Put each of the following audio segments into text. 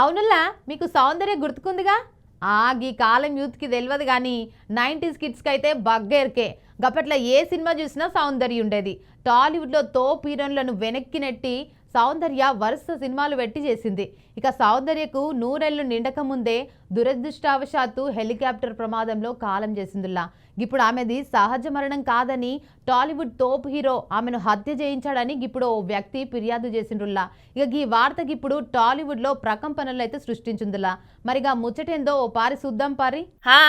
అవునులా మీకు సౌందర్య గుర్తుకుందిగా? ఆ కాలం యూత్కి తెలియదు కానీ నైంటీస్ కిడ్స్కి అయితే బగ్గెరికే. గప్పట్లో ఏ సినిమా చూసినా సౌందర్య ఉండేది టాలీవుడ్లో తోప్ హీరోయిన్లను వెనక్కి నెట్టి సౌందర్య వరుస సినిమాలు పెట్టి చేసింది. ఇక సౌందర్యకు నూరెళ్ళు నిండక ముందే దురదృష్టావశాత్తు హెలికాప్టర్ ప్రమాదంలో కాలం చేసిందిలా. ఇప్పుడు ఆమెది సహజ మరణం కాదని టాలీవుడ్ తోప్ హీరో ఆమెను హత్య చేయించాడని ఇప్పుడు ఓ వ్యక్తి ఫిర్యాదు చేసిండ్రుల్లా ఇక ఈ వార్తకి ఇప్పుడు టాలీవుడ్లో ప్రకంపనలు అయితే సృష్టించిందిలా. మరిగా ముచ్చటేందో ఓ పారి చూద్దాం పారి. హా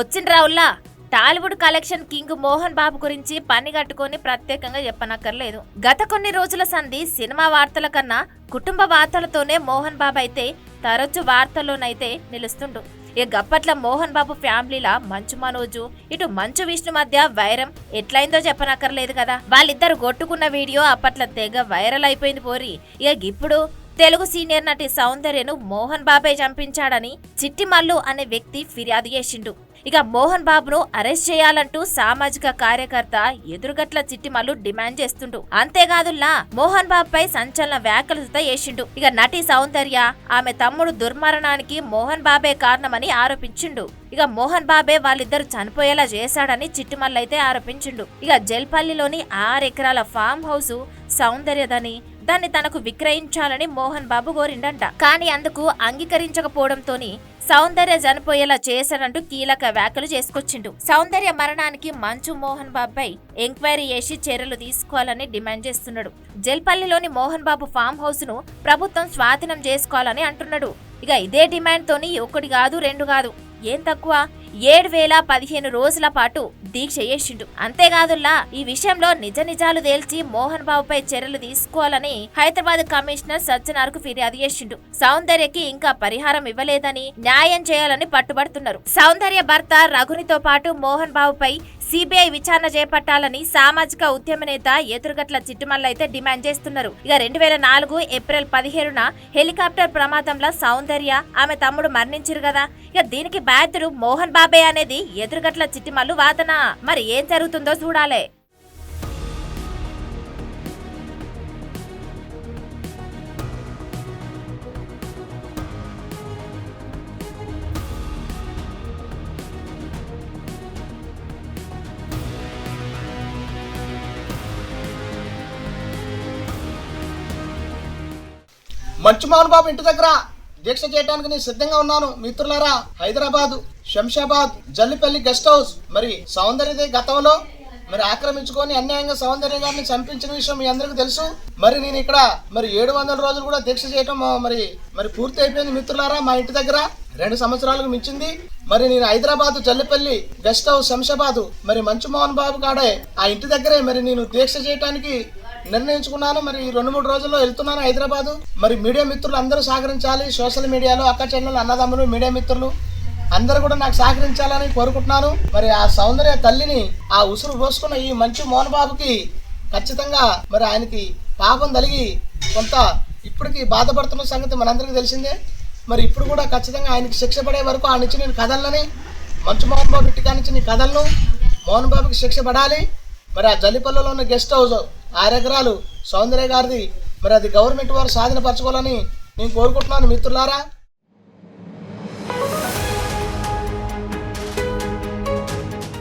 వచ్చిండ్రా ఉల్లా. Tollywood collection king Mohan Babu గురించి పని కట్టుకొని ప్రత్యేకంగా చెప్పనక్కర్లేదు. గత కొన్ని రోజుల సంధి సినిమా వార్తల కన్నా కుటుంబ వార్తలతోనే మోహన్ బాబు అయితే తరచు వార్తల్లోనైతే నిలుస్తుండు. ఇక గప్పట్ల మోహన్ బాబు ఫ్యామిలీలా మంచు మనోజు ఇటు మంచు విష్ణు మధ్య వైరం ఎట్లయిందో చెప్పనక్కర్లేదు కదా. వాళ్ళిద్దరు కొట్టుకున్న వీడియో అప్పట్లో తెగ వైరల్ అయిపోయింది పోరి. ఇక ఇప్పుడు తెలుగు సీనియర్ నటి సౌందర్యను మోహన్ బాబే చంపించాడని చిట్టిమల్లు అనే వ్యక్తి ఫిర్యాదు చేసిండు. ఇక మోహన్ బాబును అరెస్ట్ చేయాలంటూ సామాజిక కార్యకర్త ఎదురుగట్ల చిట్టిమల్లు డిమాండ్ చేస్తుండు. అంతేకాదుల్లా మోహన్ బాబు పై సంచలన వ్యాఖ్యలు చేసిండు. ఇక నటి సౌందర్య ఆమె తమ్ముడు దుర్మరణానికి మోహన్ బాబే కారణమని ఆరోపించిండు. ఇక మోహన్ బాబే వాళ్ళిద్దరు చనిపోయేలా చేశాడని చిట్టిమల్లు అయితే ఆరోపించిండు. ఇక జల్పల్లిలోని ఆరు ఎకరాల ఫామ్ హౌస్ సౌందర్యదని దాన్ని తనకు విక్రయించాలని మోహన్ బాబు కోరిండంట. కానీ అందుకు అంగీకరించకపోవడంతోని సౌందర్య చనిపోయేలా చేశాడంటూ కీలక వ్యాఖ్యలు చేసుకొచ్చిండు. సౌందర్య మరణానికి మంచు మోహన్ బాబుపై ఎంక్వైరీ చేసి చర్యలు తీసుకోవాలని డిమాండ్ చేస్తున్నాడు. జల్పల్లిలోని మోహన్ బాబు ఫామ్ హౌస్ను ప్రభుత్వం స్వాధీనం చేసుకోవాలని అంటున్నాడు. ఇక ఇదే డిమాండ్ తోని ఒకటి కాదు రెండు కాదు. ఏం తక్కువ? ఏడు వేల పదిహేను రోజుల పాటు దీక్ష చేసిండు. అంతేకాదుల్లా ఈ విషయంలో నిజ నిజాలు తేల్చి మోహన్ బాబుపై చర్యలు తీసుకోవాలని హైదరాబాద్ కమిషనర్ సజ్జనార్కు ఫిర్యాదు చేసిండు. సౌందర్యకి ఇంకా పరిహారం ఇవ్వలేదని న్యాయం చేయాలని పట్టుబడుతున్నారు. సౌందర్య భర్త రఘునితో పాటు మోహన్ బాబుపై సిబిఐ విచారణ చేపట్టాలని సామాజిక ఉద్యమ నేత ఎదురుగట్ల చిట్టుమల్లైతే అయితే డిమాండ్ చేస్తున్నారు. ఇక రెండు వేల నాలుగు ఏప్రిల్ పదిహేడున హెలికాప్టర్ ప్రమాదంలో సౌందర్య ఆమె తమ్ముడు మరణించారు కదా. ఇక దీనికి బాధ్యుడు మోహన్ బాబే అనేది ఎదురుగట్ల చిట్టిమల్లు వాదన. మరి ఏం జరుగుతుందో చూడాలే. మంచు మోహన్ బాబు ఇంటి దగ్గర. దీక్ష చేయడానికి నేను సిద్ధంగా ఉన్నాను. మిత్రులారా హైదరాబాద్ శంషాబాద్ జల్లిపల్లి గెస్ట్ హౌస్. మరి సౌందర్యదే గతంలో? మరి ఆక్రమించుకొని అన్యాయంగా సౌందర్య గారిని చంపించిన విషయం మీ అందరికీ తెలుసు. మరి నేను ఇక్కడ మరి ఏడు వందల రోజులు కూడా దీక్ష చేయటం మరి మరి పూర్తి అయిపోయింది మిత్రులారా మా ఇంటి దగ్గర. రెండు సంవత్సరాలకు మించింది. మరి నేను హైదరాబాద్ జల్లిపల్లి గెస్ట్ హౌస్ శంషాబాద్ మరి మంచు మోహన్ బాబు కాడే ఆ ఇంటి దగ్గరే. మరి నేను దీక్ష చేయడానికి నిర్ణయించుకున్నాను. మరి రెండు మూడు రోజుల్లో వెళ్తున్నాను హైదరాబాదు. మరి మీడియా మిత్రులు అందరూ సహకరించాలి. సోషల్ మీడియాలో అక్క చెల్లెలు అన్నదమ్ములు మీడియా మిత్రులు అందరూ కూడా నాకు సహకరించాలని కోరుకుంటున్నాను. మరి ఆ సౌందర్య తల్లిని ఆ ఉసురు పోసుకున్న ఈ మంచు మోహన్ బాబుకి ఖచ్చితంగా మరి ఆయనకి పాపం తలిగి కొంత ఇప్పటికి బాధపడుతున్న సంగతి మనందరికీ తెలిసిందే. మరి ఇప్పుడు కూడా ఖచ్చితంగా ఆయనకి శిక్ష పడే వరకు ఆ నుంచి నేను కథలని మంచు మోహన్ బాబు ఇంటికా నుంచి నీ కథలను మోహన్ బాబుకి శిక్ష పడాలి. మరి ఆ జల్లిపల్లిలో ఉన్న గెస్ట్ హౌస్ ఆరు ఎకరాలు సౌందర్య గారిది మరి అది గవర్నమెంట్ వారు సాధనపరచుకోవాలని నేను కోరుకుంటున్నాను మిత్రులారా.